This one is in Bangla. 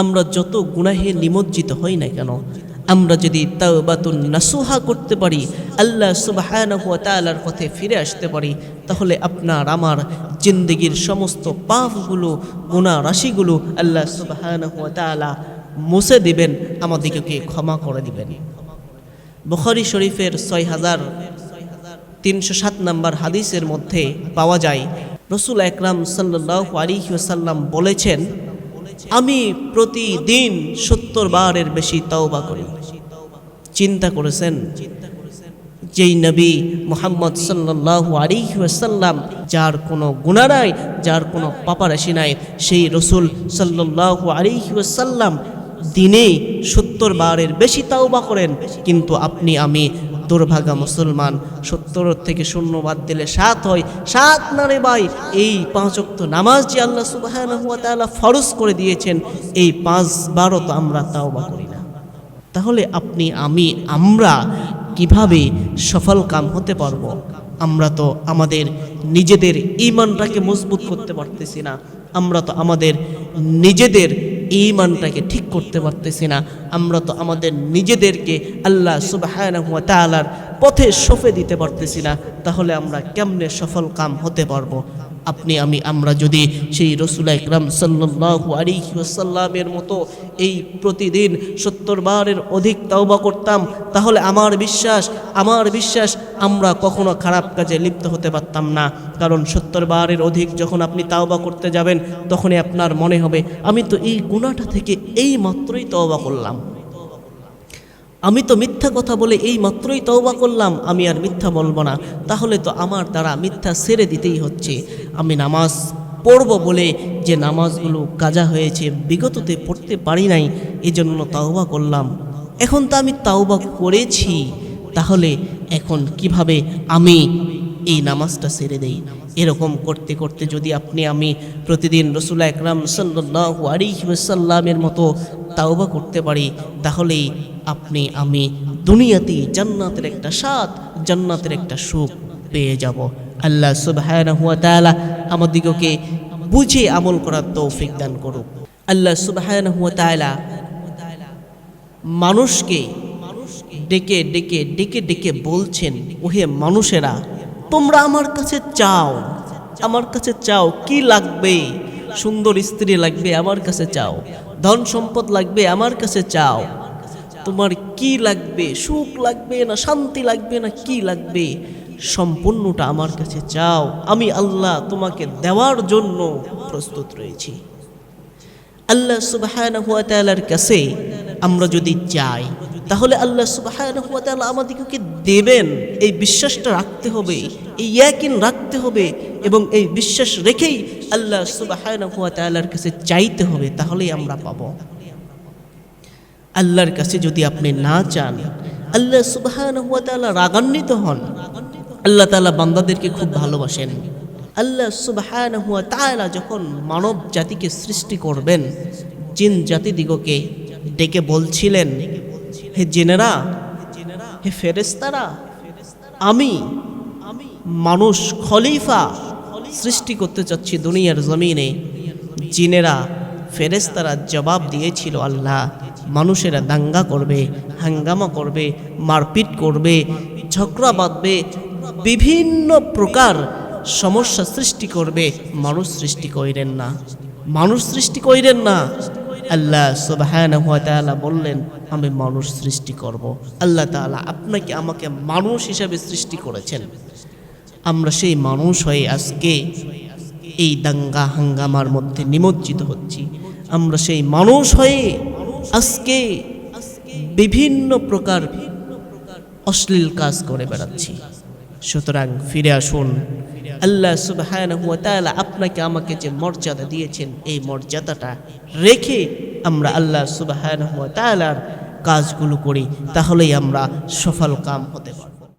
আমরা যত গুনাহে নিমজ্জিত হই না কেন, আমরা যদি তাওবাতুন নাসুহা করতে পারি, আল্লাহ সুবহানাহু পথে ফিরে আসতে পারি, তাহলে আপনার, আমার জিন্দগির সমস্ত পাপগুলো, গুনাহ রাশিগুলো আল্লাহ ওয়া মুছে দিবেন, আমাদেরকে ক্ষমা করে দিবেন। বুখারী শরীফের ছয় হাজার তিনশো সাত নম্বর হাদিসের মধ্যে পাওয়া যায়, রসুল একরাম সাল্লাহ আলিহাসাল্লাম বলেছেন আমি প্রতিদিন সত্তর বারের বেশি তাওবা করি। চিন্তা করেছেন যেই নবী মোহাম্মদ সাল্লাহ আলিহাসাল্লাম যার কোনো গুণা যার কোনো পাপারাশি নাই, সেই রসুল সাল্লাহ আলিহাসাল্লাম দিনে সত্তর বারের বেশি তাওবা করেন। কিন্তু আপনি, আমি দুর্ভাগা মুসলমান, সত্তর থেকে শূন্য বাদ দিলে সাত হয়। সাত না রে ভাই, এই পাঁচ অক্ত নামাজ যে আল্লাহ সুবাহ ফরজ করে দিয়েছেন, এই পাঁচ বারও তো আমরা তাওবা করি না। তাহলে আপনি, আমি, আমরা কীভাবে সফল কাম হতে পারব? আমরা তো আমাদের নিজেদের ইমানটাকে মজবুত করতে পারতেছি না। আমরা তো আমাদের নিজেদের ইমানটাকে ঠিক করতে পারতেছি না। আমরা তো আমাদের নিজেদেরকে আল্লাহ সুবাহর পথে সফে দিতে পারতেছি না। তাহলে আমরা কেমনে সফল কাম হতে পারব? আপনি, আমি, আমরা যদি সেই রসুল ইকরাম সাল্লু আলিহাসাল্লামের মতো এই প্রতিদিন সত্তর বারের অধিক তাওবা করতাম, তাহলে আমার বিশ্বাস আমার বিশ্বাস আমরা কখনো খারাপ কাজে লিপ্ত হতে পারতাম না। কারণ সত্তর বারের অধিক যখন আপনি তাওবা করতে যাবেন, তখনই আপনার মনে হবে, আমি তো এই গুণাটা থেকে এই মাত্রই তওবা করলাম। আমি তো মিথ্যা কথা বলে এই মাত্রই তওবা করলাম, আমি আর মিথ্যা বলব না। তাহলে তো আমার দ্বারা মিথ্যা সেরে দিতেই হচ্ছে। আমি নামাজ পড়ব বলে যে নামাজগুলো কাজা হয়েছে, বিগততে পড়তে পারি নাই, এজন্য তাওবা করলাম। এখন তো আমি তাওবা করেছি, তাহলে এখন কীভাবে আমি এই নামাজটা ছেড়ে দেই। এরকম করতে করতে যদি আপনি আমি প্রতিদিন রসুল একরাম সাল্লু আলিহাসাল্লামের মতো তাওবা করতে পারি, তাহলেই আপনি আমি দুনিয়াতে জান্নাতের একটা স্বাদ, জান্নাতের একটা সুখ পেয়ে যাব। আল্লাহ সুবহানাহু ওয়া তাআলা আমাদিগকে বুঝে আমল করার তৌফিক দান করুক। আল্লাহ সুবহানাহু ওয়া তাআলা মানুষকে ডেকে ডেকে ডেকে ডেকে বলছেন, ওহে মানুষেরা তোমরা আমার কাছে চাও। আমার কাছে চাও। কি লাগবে? সুন্দর স্ত্রী লাগবে, আমার কাছে চাও। ধন সম্পদ লাগবে, আমার কাছে চাও। তোমার কি লাগবে? সুখ লাগবে না শান্তি লাগবে না কি লাগবে? সম্পূর্ণটা আমার কাছে চাও। আমি আল্লাহ তোমাকে দেওয়ার জন্য প্রস্তুত রয়েছি। আল্লাহ তালার কাছে আমরা যদি চাই তাহলে আল্লাহ সুবাহানহুয়া তালা আমাদেরকে দেবেন? এই বিশ্বাসটা রাখতে হবে, এই ইয়াকিন রাখতে হবে এবং এই বিশ্বাস রেখেই আল্লাহ সুবাহানহুয়া তালার কাছে চাইতে হবে, তাহলেই আমরা পাবো। আল্লাহর কাছে যদি আপনি না চান, আল্লাহ সুবাহানহুয়া তালা রাগান্বিত হন, আল্লাহ তালা বান্দাদেরকে খুব ভালোবাসেন। আল্লাহ সুবাহানহুয়া যখন মানব জাতিকে সৃষ্টি করবেন, জিন জাতি দিগকে ডেকে বলছিলেন হে জেনেরা, হে ফেরেস্তারা আমি আমি মানুষ খলিফা সৃষ্টি করতে চাচ্ছি দুনিয়ার জমিনে। জিনেরা ফেরেস্তারা জবাব দিয়েছিল, আল্লাহ মানুষেরা দাঙ্গা করবে, হাঙ্গামা করবে, মারপিট করবে, ঝগড়া বাঁধবে, বিভিন্ন প্রকার সমস্যা সৃষ্টি করবে। মানুষ সৃষ্টি কইরেন না। মানুষ সৃষ্টি কইরেন না। আল্লাহ সুবহানাহু ওয়া বললেন, আমি মানুষ সৃষ্টি করব। আল্লাহ তাআলা আপনাকে আমাকে মানুষ হিসাবে সৃষ্টি করেছেন। আমরা সেই মানুষ হয়ে আজকে এই দাঙ্গা হাঙ্গামার মধ্যে নিমজ্জিত হচ্ছি। আমরা সেই মানুষ হয়ে আজকে বিভিন্ন প্রকার অশ্লীল কাজ করে বেড়াচ্ছি। সুতরাং ফিরে আসুন। আল্লাহ সুবহান হুয়া তাআলা আপনাকে আমাকে যে মর্যাদা দিয়েছেন, এই মর্যাদাটা রেখে আমরা আল্লাহ সুবহান হুয়া তাআলার কাজগুলো করি, তাহলেই আমরা সফল কাম হতে পারব।